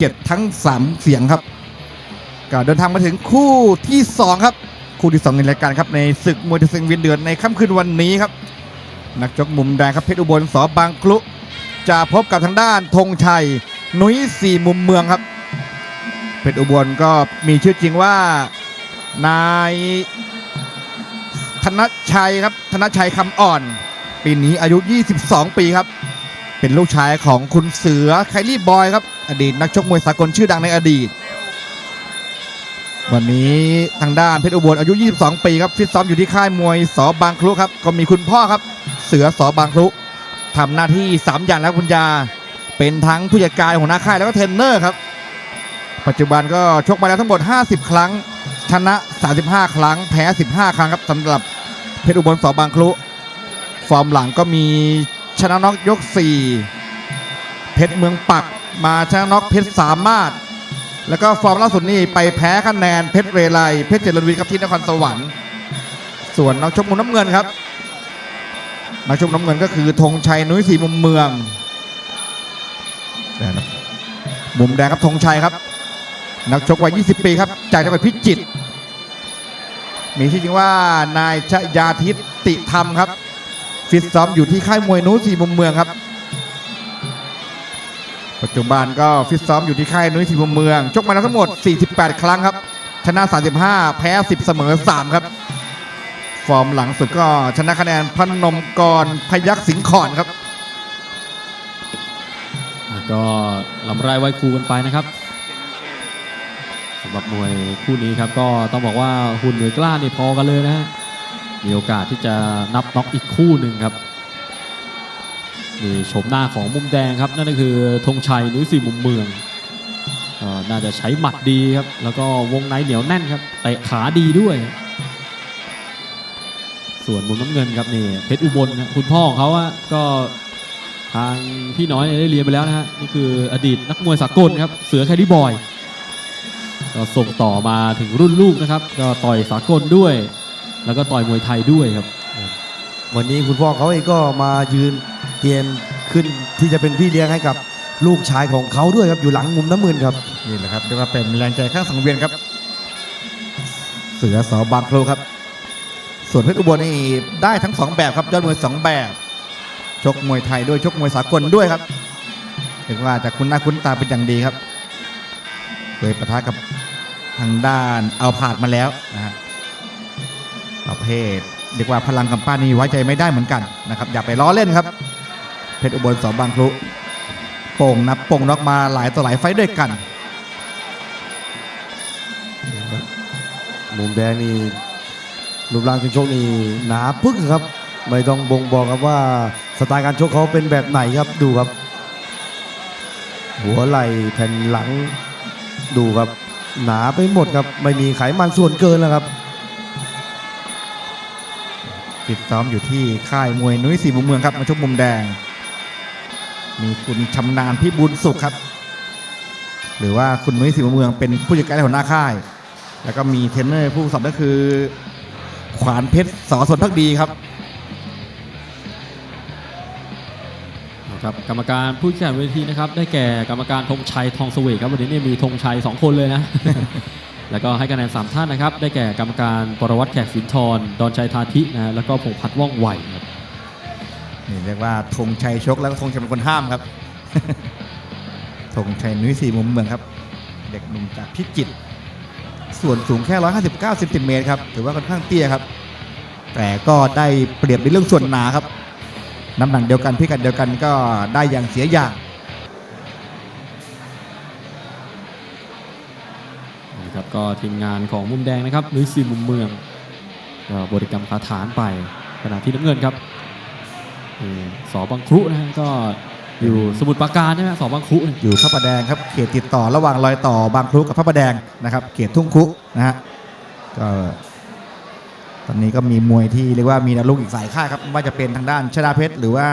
เกียรติทั้ง 3 เสียงครับก็เดินทางมาถึงคู่ที่ 2 ครับ คู่ที่ 2 ในรายการครับในศึกมวยไทซิงวียนเดือนในค่ำคืนวันนี้ครับ นักชกมุมแดงครับเพชรอุบลสอบางคลุจะพบกับทางด้านธงชัยนุ้ยสี่มุมเมืองครับเพชรอุบลก็มีชื่อจริงว่านายธนชัยครับธนชัยคำอ่อน ปีนี้อายุ 22 ปีครับ เป็นลูกชายของคุณเสือไคลี่บอยครับ อดีตนักชกมวยสากลชื่อดังในอดีต วันนี้ทางด้านเพชรอุบลอายุ 22 ปีครับฟิตซ้อมอยู่ที่ค่ายมวยสอบางคลุครับ ก็มีคุณพ่อครับ เสือสอบางคลุทำหน้าที่3อย่างแล้วคุณยา เป็นทั้งผู้จัดการหัวหน้าค่ายแล้วก็เทรนเนอร์ครับ ปัจจุบันก็ชกมาแล้วทั้งหมด 50 ครั้ง ชนะ 35 ครั้ง แพ้ 15 ครั้งครับสำหรับเพชรอุบลสอบางคลุฟอร์มหลังก็มี ชนะน็อกยก 4 เพชรเมืองปักมาชนะน็อกเพชรสามารถ แล้วก็ฟอร์มล่าสุดนี่ไปแพ้คะแนนเพชรเรไลเพชรเจริญวิทย์ครับที่นครสวรรค์ ส่วนนักชกมุมน้ำเงินครับนักชกน้ำเงินก็คือธงชัยนุ้ยสีมุมเมืองมุมแดงครับธงชัยครับ นักชกวัย 20 ปีครับจากจังหวัดพิจิตรมีชื่อจริงว่านายชยาทิตติธรรมครับ ฟิตซ้อมอยู่ที่ค่ายมวยนุ้ยสีมุมเมืองครับ ปัจจุบันก็ฟิตซ้อมอยู่ที่ค่ายนุ้ยสีมุมเมืองชกมาแล้วทั้งหมด 48 ครั้งครับ ชนะ 35 แพ้ 10 เสมอ 3 ครับ ฟอร์มหลังสุดก็ชนะคะแนนพนมกรพยักสิงขอนครับ ก็ลำไรไว้ครูกันไปนะครับสำหรับมวยคู่นี้ครับก็ต้องบอกว่าหุ่นเหนือกล้านี่พอกันเลยนะฮะ มีโอกาสที่จะนับน็อกอีกคู่หนึ่งครับนี่โฉมหน้าของมุมแดงครับ นั่นก็คือธงชัยนุ้ยสี่มุมเมืองน่าจะใช้หมัดดีครับ แล้วก็วงในเหนียวแน่นครับเตะขาดีด้วย ส่วนมุมน้ำเงินครับนี่เพชรอุบลคุณพ่อของเขาก็ทางพี่น้อยเนี่ยได้เรียนไปแล้วนะฮะนี่คืออดีตนักมวยสากลครับ เสือแคดดี้บอย ก็ส่งต่อมาถึงรุ่นลูกนะครับ ก็ต่อยสากลด้วย แล้วก็ต่อยมวยไทยด้วยครับ วันนี้คุณพ่อเขาเองก็มายืนเตรียมขึ้นที่จะเป็นพี่เลี้ยงให้กับลูกชายของเขาด้วยครับอยู่หลังมุมน้ำมืนครับนี่แหละครับเรียกว่าเป็นแรงใจข้างสังเวียนครับ เสือสอบางโคลครับ ส่วนเพชรอุบลนี่ได้ทั้งสองแบบครับยอดมวยสองแบบชกมวยไทยด้วยชกมวยสากลด้วยครับเรียกว่าจะคุ้นหน้าคุ้นตาเป็นอย่างดีครับเคยปะทะกับทางด้านเอาผาดมาแล้วนะฮะประ เภทเรียกว่าพลังกำปั้นนี่ไว้ใจไม่ได้เหมือนกันนะครับอย่าไปล้อเล่นครับ เพชรอุบลสองบางคลุโป่งนับโป่งนอกมาหลายต่อหลายไฟด้วยกัน มุมแดงนี่รูปร่างการชกนี่หนาปึ๊กครับ ไม่ต้องบ่งบอกครับว่าสไตล์การชกเขาเป็นแบบไหนครับดูครับ หัวไหล่แผ่นหลังดูครับ หนาไปหมดครับ ไม่มีไขมันส่วนเกินแล้วครับ ฟิตซ้อมอยู่ที่ค่ายมวยนุ้ยสีมุมเมืองครับมาชกมุมแดง มีคุณชำนาญพี่บุญสุขครับ หรือว่าคุณนุ้ยสีมุมเมืองเป็นผู้จัดการหัวหน้าค่าย แล้วก็มีเทรนเนอร์ผู้สอบก็คือ ขวานเพชรสอสนพักดีครับครับกรรมการผู้แข่งเวทีนะครับ ได้แก่กรรมการธงชัยทองเสวกครับวันนี้เนี่ยมีธงชัย 2 คนเลยนะ แล้วก็ให้คะแนน 3 ท่านนะครับ ได้แก่กรรมการปรวัตรแขกสินทรดอนชัยทาธินะแล้วก็พงษ์พัฒน์ว่องไวครับนี่เรียกว่าธงชัยชกแล้วก็ธงชัยเป็นคนห้ามครับ ธงชัยนุ้ยสีมุมเมืองครับ เด็กหนุ่มจากพิจิตรส่วนสูงแค่ 159เซนติเมตรครับ ถือว่าค่อนข้างเตี้ยครับ แต่ก็ได้เปรียบในเรื่องส่วนหนาครับ น้ำหนักเดียวกันพิกัดเดียวกันก็ได้อย่างเสียอย่าง ก็ทีมงานของมุมแดงนะครับนุ้ยซีมุมเมืองก็บริกรรมคาถานไปขณะที่น้ำเงินครับสอบังครุนะฮะก็อยู่สมุทรปราการใช่ไหมสอบังครุอยู่พระประแดงครับเขตติดต่อระหว่างรอยต่อบางครุกับพระประแดงนะครับ เขตทุ่งครุนะฮะก็ตอนนี้ก็มีมวยที่เรียกว่ามีดาวรุ่งอีกสายค่าครับไม่ว่าจะเป็นทางด้านชดาเพชรหรือว่า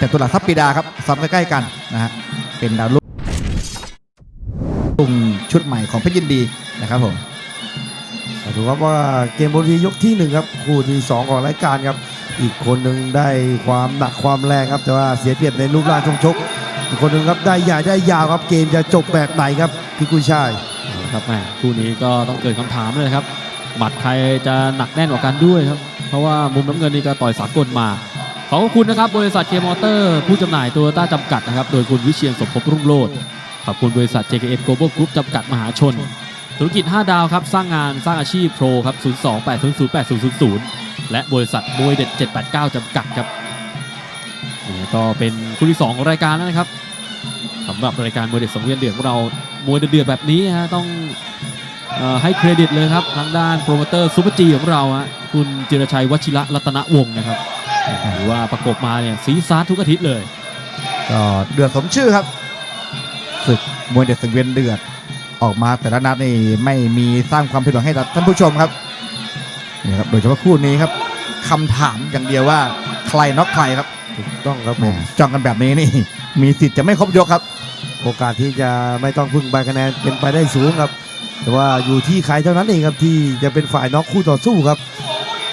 จตุรัสทัพปีดาครับซ้อมใกล้ๆกันนะฮะเป็นดาวรุ่ง ชุดใหม่ของเพชรยินดีนะครับผมมาดูครับว่าเกมบนทียกที่หนึ่งครับคู่ที่สองของรายการครับ อีกคนหนึ่งได้ความหนักความแรงครับ แต่ว่าเสียเปรียบในรูปร่างชงชก อีกคนหนึ่งครับได้ใหญ่ได้ยาวครับเกมจะจบแบบไหนครับพี่กุยชายครับแม่คู่นี้ก็ต้องเกิดคำถามเลยครับหมัดใครจะหนักแน่นกว่ากันด้วยครับ เพราะว่ามุมน้ำเงินนี่ก็ต่อยสากลมาขอบคุณนะครับบริษัทเคมอเตอร์ ผู้จำหน่ายตโยต้าจำกัดนะครับ โดยคุณวิเชียนสมภพรุ่งโรจน์ ขอบคุณบริษัท JKN Global Group จำกัดมหาชน ธุรกิจ 5 ดาวครับ สร้างงานสร้างอาชีพโปรครับ 028008000 และบริษัทมวยเด็ด 789 จำกัดครับนี่ก็เป็นคู่ที่ 2 ของรายการแล้วนะครับสำหรับรายการมวยเด็ดสังเวียนเดือดของเรา มวยเดือดแบบนี้ฮะต้องออให้เครดิตเลยครับ ทางด้านโปรโมเตอร์ซูเปอร์จีของเราฮะคุณจิรชัยวชิระรัตนวงศ์นะครับหรือว่าประกบมาเนี่ยซีซาร์ทุกอาทิตย์เลย ก็เดือดสมชื่อครับ ศึกมวยเด็ดสังเวียนเดือด ออกมาแต่ละนัดนี่ไม่มีสร้างความผิดหวังให้กับท่านผู้ชมครับนี่ครับโดยเฉพาะคู่นี้ครับคำถามอย่างเดียวว่าใครน็อกใครครับถูกต้องครับแหผม มจ้องกันแบบนี้นี่มีสิทธิ์จะไม่ครบยกครับ โอกาสที่จะไม่ต้องพึ่งใบคะแนนเป็นไปได้สูงครับ แต่ว่าอยู่ที่ใครเท่านั้นเองครับที่จะเป็นฝ่ายน็อกคู่ต่อสู้ครับ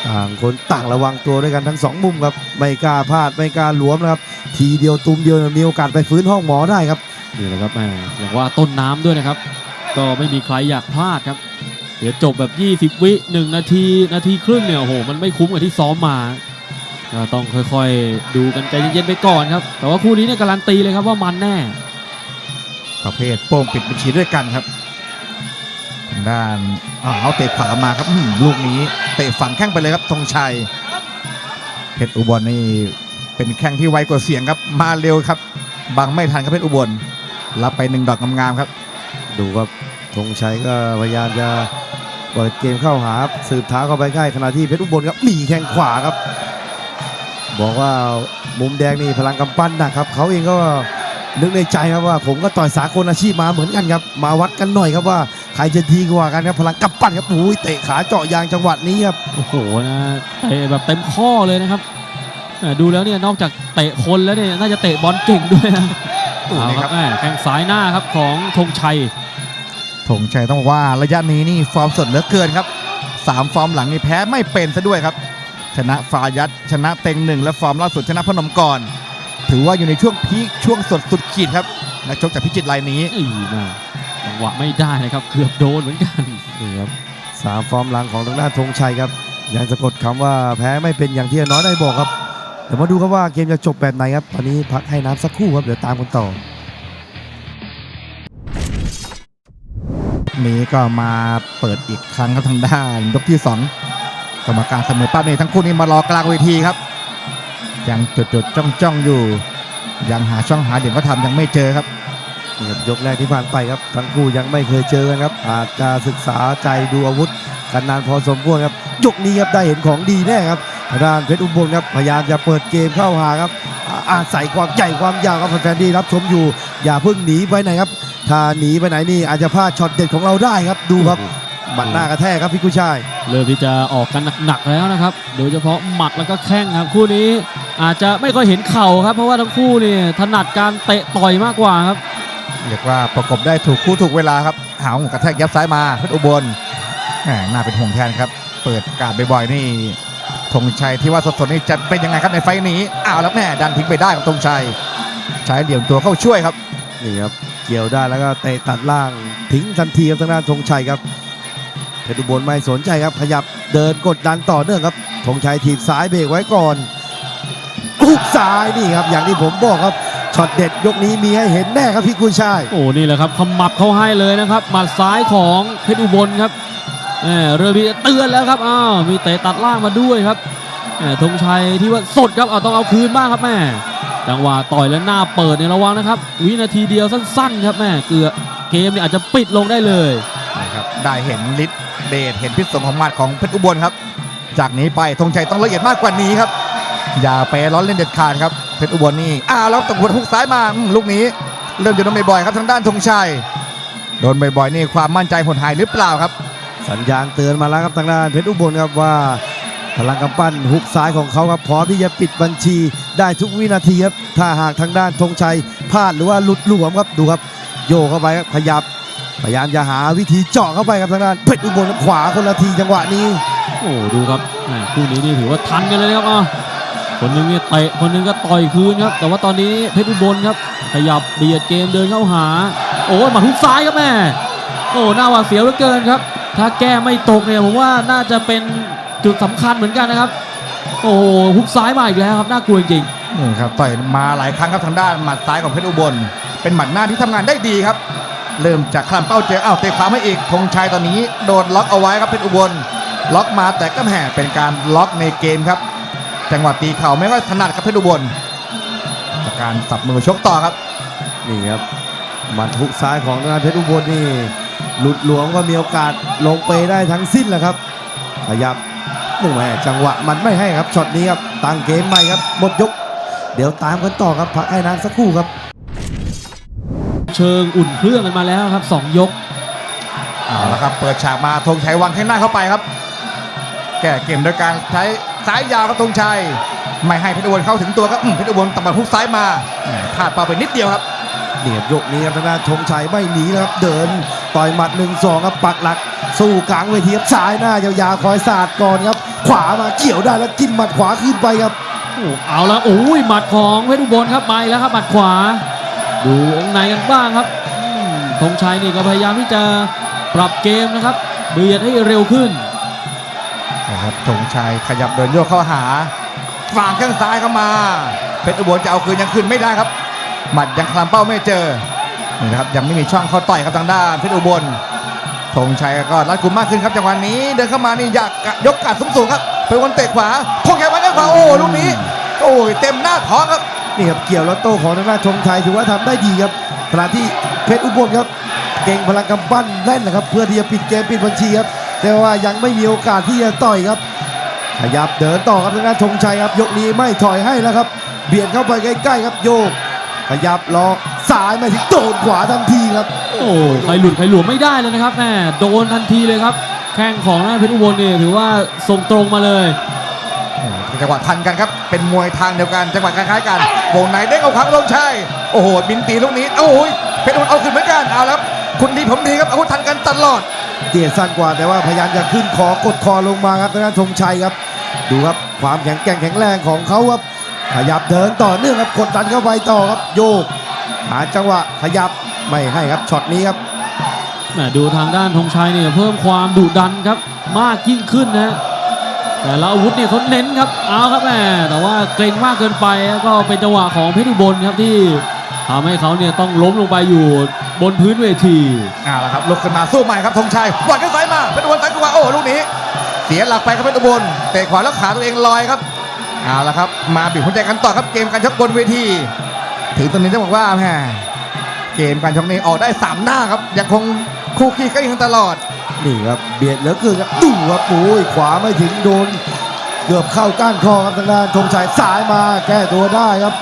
ต่างคนต่างระวังตัวด้วยกันทั้งสองมุมครับไม่กล้าพลาดไม่กล้าหลวมนะครับทีเดียวตุมเดียวมีโอกาสไปฟื้นห้องหมอได้ครับ นี่แหละครับแหมอย่างว่าต้นน้ำด้วยนะครับ ก็ไม่มีใครอยากพลาดครับ เดี๋ยวจบแบบ 20 วิ 1 นาที นาทีครึ่งเนี่ยโอ้โห มันไม่คุ้มกับที่ซ้อมมาก็ต้องค่อยๆ ดูกันใจเย็นๆไปก่อนครับ แต่ว่าคู่นี้เนี่ยการันตีเลยครับว่ามันแน่ ประเภทโป้งปิดบัญชีด้วยกันครับทางด้านอ้าวเอาเตะขวามาครับอื้อหือลูกนี้เตะฝังแข้งไปเลยครับธงชัยเพชรอุบลนี่เป็นแข้งที่ไวกว่าเสียงครับมาเร็วครับบังไม่ทันครับเพชรอุบล รับไปหนึ่งดอกงามๆครับ ดูครับธงชัยก็พยายามจะเปิดเกมเข้าหาครับสืบท้าเข้าไปใกล้ขณะที่เพชรอุบลครับมีแข้งขวาครับ บอกว่ามุมแดงนี่พลังกำปั้นนะครับเขาเองก็นึกในใจครับว่าผมก็ต่อยสากลอาชีพมาเหมือนกันครับ มาวัดกันหน่อยครับว่าใครจะดีกว่ากันครับพลังกำปั้นครับโอ้ยเตะขาเจาะยางจังหวัดนี้ครับโอ้โหนะเตะแบบเต็มข้อเลยนะครับดูแล้วเนี่ยนอกจากเตะคนแล้วเนี่ยน่าจะเตะบอลเก่งด้วยนะ โอ้โหเอานี่คครัรับบแหมแข้งซ้ายหน้าครับของธงชัยธงชัยต้องบอกว่าระยะนี้นี่ฟอร์มสดเหลือเกินครับสามฟอร์มหลังนี่แพ้ไม่เป็นซะด้วยครับ ชนะฟายัดชนะเต็งหนึ่งและฟอร์มล่าสุดชนะพนมก่อนถือว่าอยู่ในช่วงพีคช่วงสดสุดขีดครับนักชกจากพิจิตรรายนี้อีมาจังหวะไม่ได้นะครับเกือบโดนเหมือนกันนี่ครับสามฟอร์มหลังของทางด้านธงชัยครับยังสะกดคำว่าแพ้ไม่เป็นอย่างที่น้อยได้บอกครับ เดี๋ยวมาดูครับว่าเกมจะจบแบบไหนครับ ตอนนี้พักให้น้ำสักครู่ครับ เดี๋ยวตามกันต่อนี้ก็มาเปิดอีกครั้งครับทางด้านยกที่สองกรรมการเสมอป้านี่ทั้งคู่นี้มารอกลางเวทีครับ ยังจดจดจ้องจ้องอยู่ ยังหาช่องหาเด่นก็ทำยังไม่เจอครับนี่ครับยกแรกที่ผ่านไปครับ ทั้งคู่ยังไม่เคยเจอกันครับ อาจจะศึกษาใจดูอาวุธกันนานพอสมควรครับยกนี้ครับได้เห็นของดีแน่ครับ ทางด้านเพชรอุบลครับพยายามจะเปิดเกมเข้าหาครับอ่าอาศัยความใหญ่ความยาวครับแฟนๆที่รับชมอยู่ อย่าเพิ่งหนีไปไหนครับ ถ้าหนีไปไหนนี่อาจจะพลาดช็อตเด็ดของเราได้ครับดูครับบัดหน้ากระแทกครับพี่กุยชายเริ่มที่จะออกกันหนักๆแล้วนะครับ โดยเฉพาะหมัดแล้วก็แข้งครับคู่นี้อาจจะไม่ค่อยเห็นเข่าครับ เพราะว่าทั้งคู่นี่ถนัดการเตะต่อยมากกว่าครับเรียกว่าประกบได้ถูกคู่ถูกเวลาครับหาวกระแทกยับซ้ายมาเพชรอุบลแหมน่าเป็นห่วงแทนครับ เปิดการดบ่อยๆนี่ ธงชัยที่ว่าสดๆนี่จะเป็นยังไงครับในไฟล์นี้อ้าวแล้วแม่ดันทิ้งไปได้ครับธงชัยใช้เหลี่ยมตัวเข้าช่วยครับนี่ครับเกี่ยวได้แล้วก็เตะตัดล่างทิ้งทันทีครับทางด้านธงชัยครับเพชรอุบลไม่สนใจครับ ขยับเดินกดดันต่อเนื่องครับธงชัยถีบซ้ายเบรกไว้ก่อนหุกซ้ายนี่ครับ อย่างที่ผมบอกครับช็อตเด็ดยกนี้มีให้เห็นแน่ครับพี่กุยชายโอ้นี่แหละครับขมับเขาให้เลยนะครับหมัดซ้ายของเพชรอุบลครับแหม เริ่มที่จะเตือนแล้วครับอ้าวมีเตะตัดล่างมาด้วยครับธงชัยที่ว่าสดครับเอาต้องเอาคืนบ้างครับแม่จังหวะต่อยแล้วหน้าเปิดเนี่ยระวังนะครับ วินาทีเดียวสั้นๆ ครับแม่เกือเกมเนี่ยอาจจะปิดลงได้เลยนะครับได้เห็นฤทธิ์เดชเห็นพิษสงของมัดของเพชรอุบลครับ จากนี้ไปธงชัยต้องละเอียดมากกว่านี้ครับ อย่าไปร้อนเล่นเด็ดขาดครับเพชรอุบลนี่อ้าวแล้วตะกุดฮุกซ้ายมาลูกนี้ เริ่มจะโดนบ่อยๆครับทางด้านธงชัยโดนบ่อยๆนี่ความมั่นใจหดหายหรือเปล่าครับ สัญญาณเตือนมาแล้วครับทางด้านเพชรอุบลครับว่า พลังกำปั้นหุกซ้ายของเขาครับพร้อมที่จะปิดบัญชีได้ทุกวินาทีครับถ้าหากทางด้านธงชัยพลาดหรือว่าหลุดหลวมครับดูครับ โยกเข้าไปครับขยับพยายามจะหาวิธีเจาะเข้าไปครับทางด้านเพชรอุบลขวาคนละทีจังหวะนี้ โอ้ดูครับคู่นี้นี่ถือว่าทันกันเลยนะครับอ้าวคนหนึงเนี่ยเตะคนหนึงก็ต่อยคืนครับ แต่ว่าตอนนี้เพชรอุบลครับ ขยับเบียดเกมเดินเข้าหา โอ้หมัดฮุกซ้ายครับแม่โอ้หน้าหวาดเสียวเหลือเกินครับ ถ้าแก้ไม่ตกเนี่ยผมว่าน่าจะเป็นจุดสำคัญเหมือนกันนะครับ โอ้โหฮุกซ้ายมาอีกแล้วครับน่ากลัวจริงนี่ครับต่อยมาหลายครั้งครับทางด้านหมัดซ้ายของเพชรอุบล เป็นหมัดหน้าที่ทำงานได้ดีครับ เริ่มจากคลำเป้าเจออ้าวเตะขวามาอีกธงชัยตอนนี้โดนล็อกเอาไว้ครับเพชรอุบล ล็อกมาแต่ก็แหมเป็นการล็อกในเกมครับ จังหวะตีเข่าไม่ค่อยถนัดครับเพชรอุบลจากการสับมือชกต่อครับนี่ครับหมัดหุกซ้ายของทางด้านเพชรอุบลนี่ หลุดหลวมก็มีโอกาสลงเปได้ทั้งสิ้นแหละครับ ขยับนี่แม่จังหวะมันไม่ให้ครับช็อตนี้ครับตั้งเกมใหม่ครับหมดยก เดี๋ยวตามกันต่อครับพักให้นานสักครู่ครับๆเชิงอุ่นเครื่องกันมาแล้วครับสองยกเอาละครับเปิดฉากมาธงชัยวางข้างหน้าเข้าไปครับ แก้เกมโดยการใช้ซ้ายยาวครับธงชัยไม่ให้เพชรอุบลเข้าถึงตัวครับอืมเพชรอุบลตำบัดฮุกซ้ายมาแหม่พลาดเป้าไปนิดเดียวครับเนี่ยยกนี้ครับทางด้านธงชัยไม่หนีแล้วครับเดิน ต่อยหมัดหนึ่งสองครับปักหลัก สู้กลางเวทีครับซ้ายหน้ายาวๆคอยสาดก่อนครับ ขวามาเกี่ยวได้แล้วจิ้มหมัดขวาขึ้นไปครับโอ้เอาแล้วโอ้ยหมัดของเพชรอุบลครับมาอีกแล้วครับหมัดขวา ดูองค์ในกันบ้างครับอืมธงชัยนี่ก็พยายามที่จะปรับเกมนะครับเบียดให้เร็วขึ้นนะครับธงชัยขยับเดินโยกเข้าหาฝางข้างซ้ายเข้ามา เพชรอุบลจะเอาคืนยังคืนไม่ได้ครับ หมัดยังคลำเป้าไม่เจอ นี่นะครับยังไม่มีช่องเข้าต่อยครับทางด้านเพชรอุบลธงชัยก็รัดกุมมากขึ้นครับจังหวะนี้ เดินเข้ามานี่อยากยกกาดสูงๆครับเป็นคนเตะขวาธงชัยมาด้านขวาโอ้ลูกนี้โอ้ยเต็มหน้าท้องครับนี่ครับเกี่ยวแล้วโต้ของทางด้านธงชัยถือว่าทำได้ดีครับขณะที่เพชรอุบลครับเก่งพลังกำปั้นแน่นนะครับ เพื่อที่จะปิดเกมปิดบัญชีครับแต่ว่ายังไม่มีโอกาสที่จะต่อยครับ ขยับเดินต่อครับทางด้านธงชัยครับ ยกนี้ไม่ถอยให้แล้วครับ เบียดเข้าไปใกล้ๆครับโยก ขยับล็อก ซ้ายมาถึงโดนขวาทันทีครับโอ้ใครหลุดใครหลวมไม่ได้เลยนะครับแม่โดนทันทีเลยครับ แข้งของหน้าเพชรอุบลเนี่ยถือว่าส่งตรงมาเลยจังหวะทันกันครับ เป็นมวยทางเดียวกัน จังหวะคล้ายๆกันวงในเด้งเอาขวางลงชัยโอ้โหบินตีลูกนี้โอ้โหเพชรอุบลเอาขึ้นเหมือนกันเอาแล้วคุณดีผมดีครับอาวุธทันกันตลอดเตี้ยสั้นกว่าแต่ว่าพยายามจะขึ้นคอกดคอลงมาครับทางด้านธงชัยครับ ดูครับความแข็งแกร่งแข็งแรงของเขาครับขยับเดินต่อเนื่องครับกดดันเข้าไปต่อครับโยก หาจังหวะขยับไม่ให้ครับช็อตนี้ครับแหม่ดูทางด้านธงชัยเนี่ยเพิ่มความดุดันครับ มากยิ่งขึ้นนะฮะแต่ละอาวุธเนี่ยเขาเน้นครับเอาครับแหม่แต่ว่าเกรงมากเกินไปก็เป็นจังหวะของเพชรอุบลครับที่ทำให้เขาเนี่ยต้องล้มลงไปอยู่บนพื้นเวทีเอาละครับลุกขึ้นมาสู้ใหม่ครับธงชัยวัดกันซ้ายมาเพชรอุบลซ้ายขวาโอ้ลูกนี้ เสียหลักไปครับเพชรอุบลเตะขวาแล้วขาตัวเองลอยครับเอาละครับมาบีบหัวใจกันต่อครับเกมการชกบนเวที ถึงตรงนี้ต้องบอกว่าแหมเกมการชกนี้ออกได้สามหน้าครับยังคงคู่ขี้กันอยู่ตลอด นี่ครับเบียดเหลือเกินครับดูครับโอ้ยขวาไม่ถึงโดน เกือบเข้าก้านคอครับทางด้านธงชัยสายมาแก้ตัวได้ครับ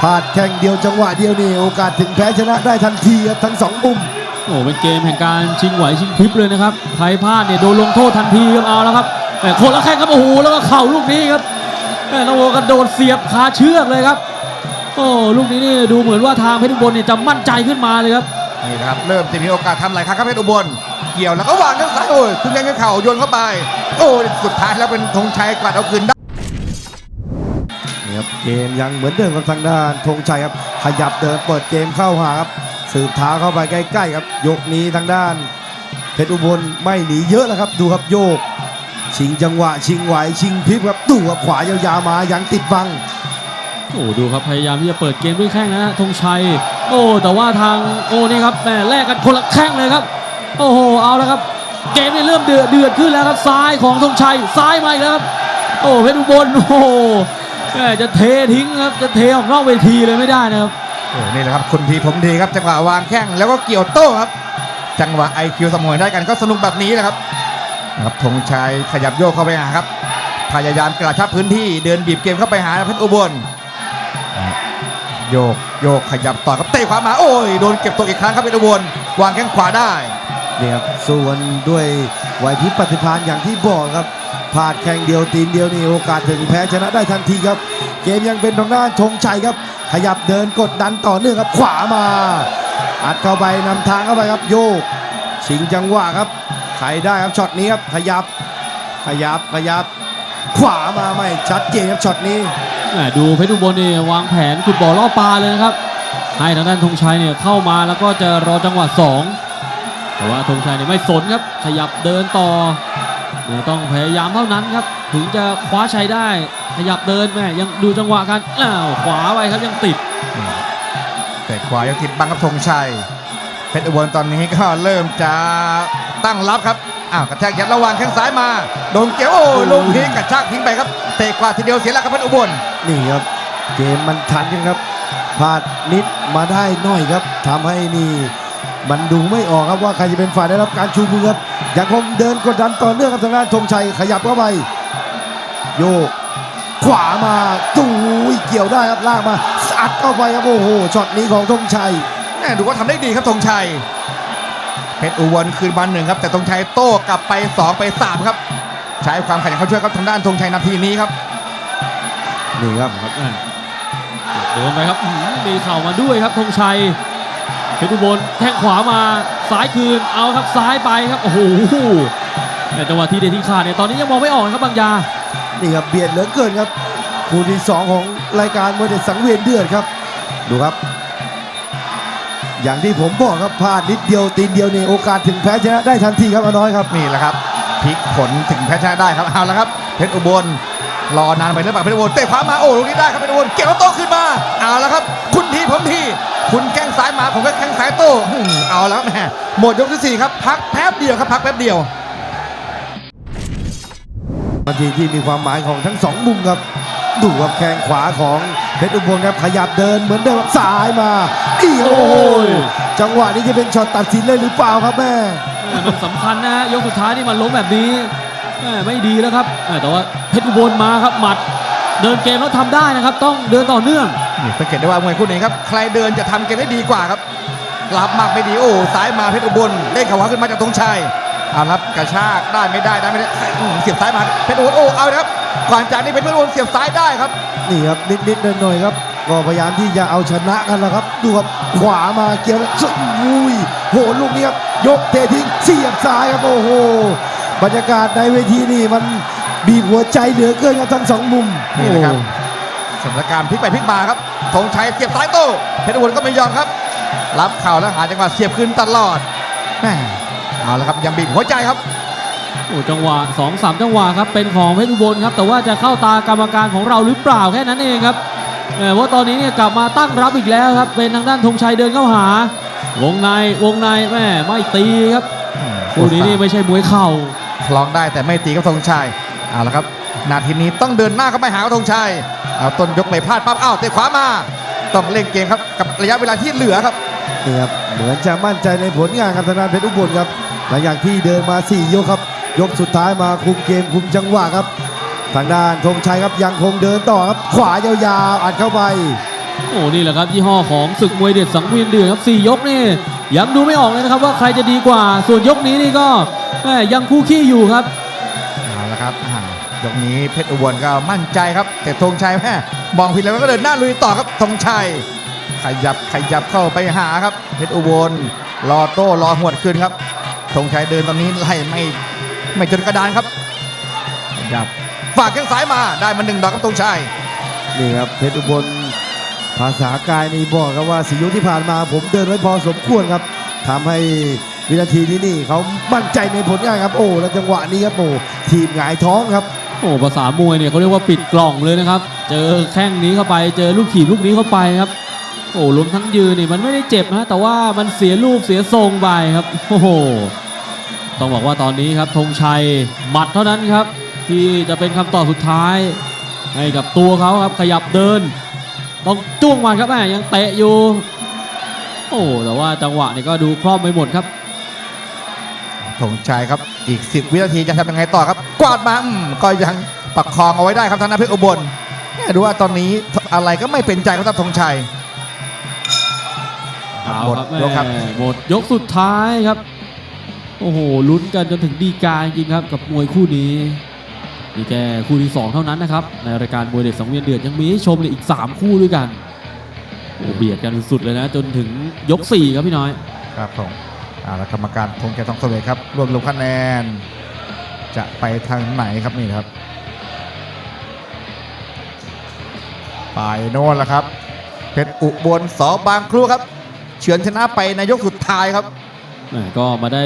พลาดแข่งเดียวจังหวะเดียวนี่โอกาสถึงแพ้ชนะได้ทันทีครับทั้งสองมุมโอ้เป็นเกมแห่งการชิงไหวชิงพริบเลยนะครับใครพลาดเนี่ยโดนลงโทษทันทีครับเอาแล้วครับแต่คนละแข้งครับโอ้โหแล้วก็เข่าลูกนี้ครับแม่น้องโอกระโดดเสียบคาเชือกเลยครับ โอ้ลูกนี้นี่ดูเหมือนว่าทางเพชรอุบลเนี่ยจะมั่นใจขึ้นมาเลยครับนี่นะครับเริ่มจะมีโอกาสทำหลายครั้งครับเพชรอุบลเกี่ยวแล้วก็วางข้างซ้ายโอ้ยขึ้นยังกับเข่าโยนเข้าไป โอ้สุดท้ายแล้วเป็นธงชัยกวาดเอาคืนได้นี่ครับเกมยังเหมือนเดิมกับทางด้านธงชัยครับขยับเดินเปิดเกมเข้าหาครับสืบเท้าเข้าไปใกล้ๆครับ ยกนี้ทางด้าน เพชรอุบลไม่หนีเยอะแล้วครับดูครับโยก ชิงจังหวะชิงไหวชิงพลิบครับดูครับขวายาวๆมายังติดบัง โอ้ดูครับพยายามที่จะเปิดเกมด้วยแข้งนะฮะธงชัย โอ้แต่ว่าทางโอ้นี่ครับแหมแลกกันคนละแข้งเลยครับ โอ้โหเอาแล้วครับ เกมนี่เริ่มเดือดเดือดขึ้นแล้วครับซ้ายของธงชัยซ้ายมาอีกแล้วครับโอ้เพชรอุบลโอ้แหมจะเททิ้งครับจะเทออกนอกเวทีเลยไม่ได้นะครับโอ้นี่แหละครับคุณทีผมดีครับจังหวะวางแข้งแล้วก็เกี่ยวโต้ครับ จังหวะไอคิวสมวยได้กันก็สนุกแบบนี้แหละครับนะครับธงชัยขยับโยกเข้าไปหาครับพยายามกระชับพื้นที่เดินบีบเกมเข้าไปหาเพชรอุบล โยกโยกขยับต่อครับเตะขวามาโอ้ยโดนเก็บตัวอีกครั้งครับเพชรอุบลวางแข้งขวาได้เนี่ยครับสู้กันด้วยไหวพริบปฏิภาณอย่างที่บอกครับพลาดแข่งเดียวตีนเดียวนี่โอกาสถึงแพ้ชนะได้ทันทีครับ เกมยังเป็นทางด้านธงชัยครับ ขยับเดินกดดันต่อเนื่องครับขวามา อัดเข้าไปนำทางเข้าไปครับโยก ชิงจังหวะครับใครได้ครับช็อตนี้ครับขยับขยับขยับ ขวามาไม่ชัดเจนครับช็อตนี้ ดูเพชรอุบลนี่ยวางแผนขุดบ่อล่อปลาเลยนะครับ ให้ทางด้านธงชัยเนี่ยเข้ามาแล้วก็จะรอจังหวะสองแต่ว่าธงชัยเนี่ยไม่สนครับขยับเดินต่อเดี๋ยวต้องพยายามเท่านั้นครับ ถึงจะคว้าชัยได้ ขยับเดินแม่ยังดูจังหวะกันอ้าวขวาไปครับยังติด แต่ขวายังติดบังกับธงชัยเพชรอุบลตอนนี้ก็เริ่มจะตั้งรับครับอ้าวกระแทกยัดระหว่างแข้งซ้ายมาโดนเกี่ยวโอ้ยลงทิ้งกระชากทิ้งไปครับเตะขวาทีเดียวเสียหลักครับเพชรอุบล นี่ครับเกมมันทันกันครับพลาดนิดมาได้น่อยครับทำให้นี่มันดูไม่ออกครับว่าใครจะเป็นฝ่ายได้รับการชูมือครับยังคงเดินกดดันต่อเนื่องครับทางด้านธงชัยขยับเข้าไปโยกขวามาตูยเกี่ยวได้ครับลากมาอัดเข้าไปครับโอ้โหช็อตนี้ของธงชัยแม่ดูว่าทำได้ดีครับธงชัยเพชรอุบลคืนบันหนึ่งครับแต่ธงชัยโต้กลับไป 2 ไป 3 ครับ ใช้ความขยันเข้าช่วยครับทางด้านธงชัยนาทีนี้ครับ นี่ครับครับแม่เดินไปครับอื้อหือมีเข่ามาด้วยครับธงชัยเพชรอุบลแข้งขวามาซ้ายคืนเอาครับซ้ายไปครับโอ้โหแต่จังหวะที่เดนที่ขาดเนี่ยตอนนี้ยังมองไม่ออกนะครับบางยานี่ครับเบียดเหลือเกินครับคู่ที่สองของรายการมวยเด็ดสังเวียนเดือดครับ ดูครับ อย่างที่ผมบอกครับพลาดนิดเดียวตีนเดียวนี่โอกาสถึงแพ้ชนะได้ทันทีครับอาน้อยครับนี่แหละครับพลิกผลถึงแพ้ชนะได้ครับเอาละครับเพชรอุบล รอนานไปหรือเปล่าเพชรอุบลเตะขวามาโอ้ลูกนี้ได้ครับเพชรอุบลเกี่ยวแล้วโต้ขึ้นมาเอาละครับ คุณทีผมทีคุณแข้งซ้ายมาผมก็แข้งซ้ายโต้อืมเอาแล้วครับแม่หมดยกที่สี่ครับพักแป๊บเดียวครับพักแป๊บเดียวนาทีที่มีความหมายของทั้งสองมุมครับดูครับแข้งขวาของเพชรอุบลครับขยับเดินเหมือนเดิมครับซ้ายมานี่โอ้โหโอ้ยจังหวะนี้จะเป็นช็อตตัดสินเลยหรือเปล่าครับแม่แม่มันสำคัญนะฮะยกสุดท้ายนี่มันล้มแบบนี้แม่ ไม่ดีแล้วครับแม่แต่ว่าเพชรอุบลมาครับหมัด เดินเกมแล้วทำได้นะครับ ต้องเดินต่อเนื่องนี่สังเกตได้ว่ามวยคู่นี้ครับใครเดินจะทำเกมได้ดีกว่าครับรับมากไม่ดีโอ้ซ้ายมาเพชรอุบลเล่นเขวาขึ้นมาจากธงชัยเอาละครับกระชากได้ไม่ได้ได้ไม่ได้อืมเสียบซ้ายมาเพชรอุบลโอ้เอาละครับก่อนจากนี้เป็นเพชรอุบลเสียบซ้ายได้ครับนี่ครับนิดๆหน่อยๆครับก็พยายามที่จะเอาชนะกันแล้วครับดูครับขวามาเกี่ยวแล้วสุดอุ้ยโหลูกนี้ครับยกเตะทิ้งเสียบซ้ายครับโอ้โห บรรยากาศในเวทีนี่มันบีบหัวใจเหลือเกินครับทั้งสองมุมนี่แหละครับสถานการณ์พลิกไปพลิกมาครับธงชัยเสียบซ้ายโต้เพชรอุบลก็ไม่ยอมครับ รับเข่าแล้วหาจังหวะเสียบคืนตลอดแม่เอาละครับยังบีบหัวใจครับโอ้จังหวะ2อสามจังหวะครับเป็นของเพชรอุบลครับแต่ว่าจะเข้าตากรรมการของเราหรือเปล่าแค่นั้นเองครับแหมว่าตอนนี้เนี่ยกลับมาตั้งรับอีกแล้วครับ เป็นทางด้านธงชัยเดินเข้าหา วงในวงในแม่ไม่ตีครับคู่นี้นี่ไม่ใช่มวยเข่า คล้องได้แต่ไม่ตีกับธงชัยเอาละครับนาทีนี้ต้องเดินหน้าเข้าไปหากับธงชัยเอาต้นยกไปพลาดปั๊บอ้าวเตะขวามาต้องเล่นเกมครับกับระยะเวลาที่เหลือครับนี่ครับเหมือนจะมั่นใจในผลงานครับทางด้านเพชรอุบลครับหลังจากที่เดินมา 4 ยกครับ ยกสุดท้ายมาคุมเกมคุมจังหวะครับ ทางด้านธงชัยครับยังคงเดินต่อครับ ขวายาวๆอัดเข้าไปโอ้นี่แหละครับยี่ห้อของศึกมวยเด็ดสังเวียนเดือดครับสี่ยกนี่ยังดูไม่ออกเลยนะครับว่าใครจะดีกว่าส่วนยกนี้นี่ก็ แม่ยังคู่ขี้อยู่ครับเอาละครับอ่ายกนี้เพชรอุบลก็มั่นใจครับ แต่ธงชัยแม่มองผิดแล้วก็เดินหน้าลุยต่อครับธงชัยขยับขยับเข้าไปหาครับ เพชรอุบลรอโต้รอหวดขึ้นครับธงชัยเดินตอนนี้ไล่ไม่ไม่จนกระดานครับขยับฝากแข้งซ้ายมาได้มาหนึ่งดอกครับธงชัยนี่ครับเพชรอุบลภาษากายนี่บอกครับว่าสียกที่ผ่านมาผมเดินไว้พอสมควรครับทำให้ วินาทีนี้นี่เขามั่นใจในผลงานครับโอ้แล้วจังหวะนี้ครับโอ้ทีมหงายท้องครับ โอ้ภาษามวยเนี่ยเขาเรียกว่าปิดกล่องเลยนะครับ เจอแข้งนี้เข้าไป เจอลูกถีบลูกนี้เข้าไปครับ โอ้ล้มทั้งยืนนี่มันไม่ได้เจ็บนะแต่ว่ามันเสียรูปเสียทรงไปครับโอ้โหต้องบอกว่าตอนนี้ครับธงชัยหมัดเท่านั้นครับ ที่จะเป็นคำตอบสุดท้ายให้กับตัวเขาครับขยับเดิน ต้องจ้วงมันครับแม่ยังเตะอยู่ โอ้แต่ว่าจังหวะนี่ก็ดูคล่อมไปหมดครับ ธงชัยครับ อีก 10 วินาทีจะทำยังไงต่อครับ กวาดมาอืมก็ยังประคองเอาไว้ได้ครับทางด้านเพชรอุบลแม่ดูว่าตอนนี้อะไรก็ไม่เป็นใจครับท่านธงชัยเอาหมดครับยกครับแม่หมดยกสุดท้ายครับ โอ้โหลุ้นกันจนถึงดีกาจริงๆครับ กับมวยคู่นี้นี่แค่คู่ที่ 2 เท่านั้นนะครับ ในรายการมวยเด็ดสังเวียนเดือดยังมีให้ชมเลยอีก 3 คู่ด้วยกันโอ้เบียดกันสุดๆเลยนะ จนถึงยก 4 ครับพี่น้อย ครับผมเอาละกรรมการคงจะต้องเสวยครับรวมรวมคะแนน จะไปทางไหนครับนี่ครับไปโน่นแล้วครับเพชรอุบลสอบางครูครับ เฉือนชนะไปในยกสุดท้ายครับก็มาได้